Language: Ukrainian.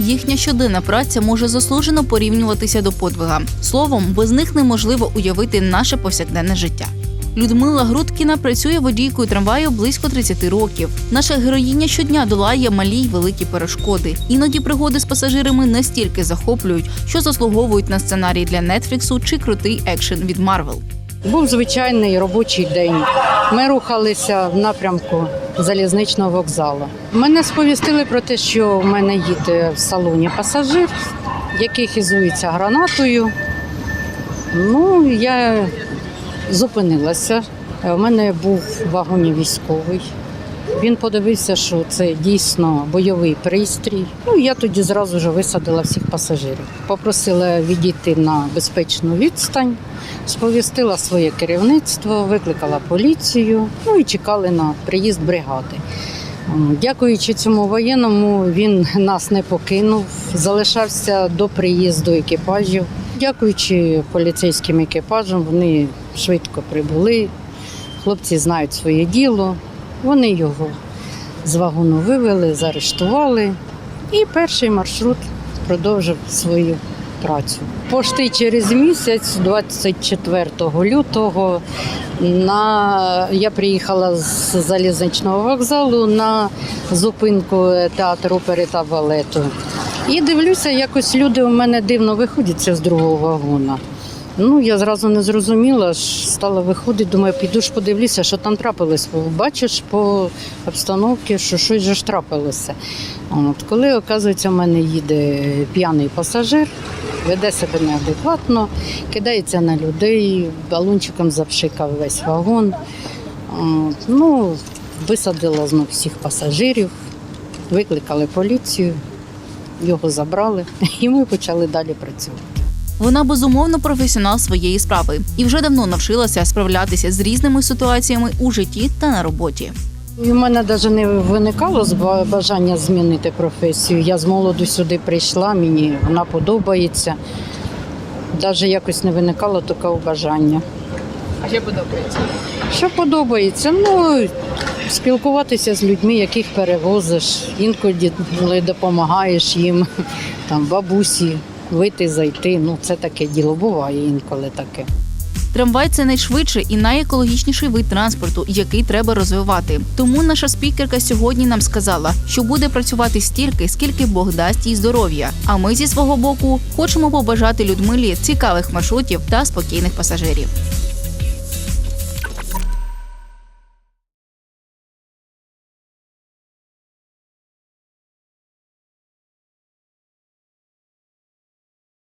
Їхня щоденна праця може заслужено порівнюватися до подвига. Словом, без них неможливо уявити наше повсякденне життя. Людмила Грудкіна працює водійкою трамваю близько 30 років. Наша героїня щодня долає малі й великі перешкоди. Іноді пригоди з пасажирами настільки захоплюють, що заслуговують на сценарій для Нетфліксу чи крутий екшен від Марвел. Був звичайний робочий день. Ми рухалися в напрямку залізничного вокзалу. Мене сповістили про те, що в мене їде в салоні пасажир, який хизується гранатою. Ну, я зупинилася. У мене був в вагоні військовий. Він подивився, що це дійсно бойовий пристрій. Ну, я тоді зразу ж висадила всіх пасажирів. Попросила відійти на безпечну відстань, сповістила своє керівництво, викликала поліцію, ну і чекали на приїзд бригади. Дякуючи цьому воєнному, він нас не покинув, залишався до приїзду екіпажів. Дякуючи поліцейським екіпажам, вони швидко прибули. Хлопці знають своє діло. Вони його з вагону вивели, заарештували. І перший маршрут продовжив свою працю. Пошти через місяць, 24 лютого, на... я приїхала з залізничного вокзалу на зупинку театру опери та балету. І дивлюся, якось люди у мене дивно виходяться з другого вагона. Ну, я зразу не зрозуміла, стала виходити, думаю, піду ж подивлюся, що там трапилось. Бачиш по обстановці, що щось же ж трапилося. От, коли, оказується, в мене їде п'яний пасажир, веде себе неадекватно, кидається на людей, балончиком запшикав весь вагон. От, ну, висадила знов всіх пасажирів, викликали поліцію, його забрали, і ми почали далі працювати. Вона безумовно професіонал своєї справи і вже давно навчилася справлятися з різними ситуаціями у житті та на роботі. В мене навіть не виникало бажання змінити професію. Я з молоду сюди прийшла, мені вона подобається. Навіть якось не виникало такого бажання. А що подобається? Що подобається? Ну, спілкуватися з людьми, яких перевозиш, інколи допомагаєш їм, там, бабусі, вийти, зайти. Ну, це таке діло буває інколи таке. Трамвай це найшвидший і найекологічніший вид транспорту, який треба розвивати. Тому наша спікерка сьогодні нам сказала, що буде працювати стільки, скільки Бог дасть їй здоров'я. А ми зі свого боку хочемо побажати Людмилі цікавих маршрутів та спокійних пасажирів.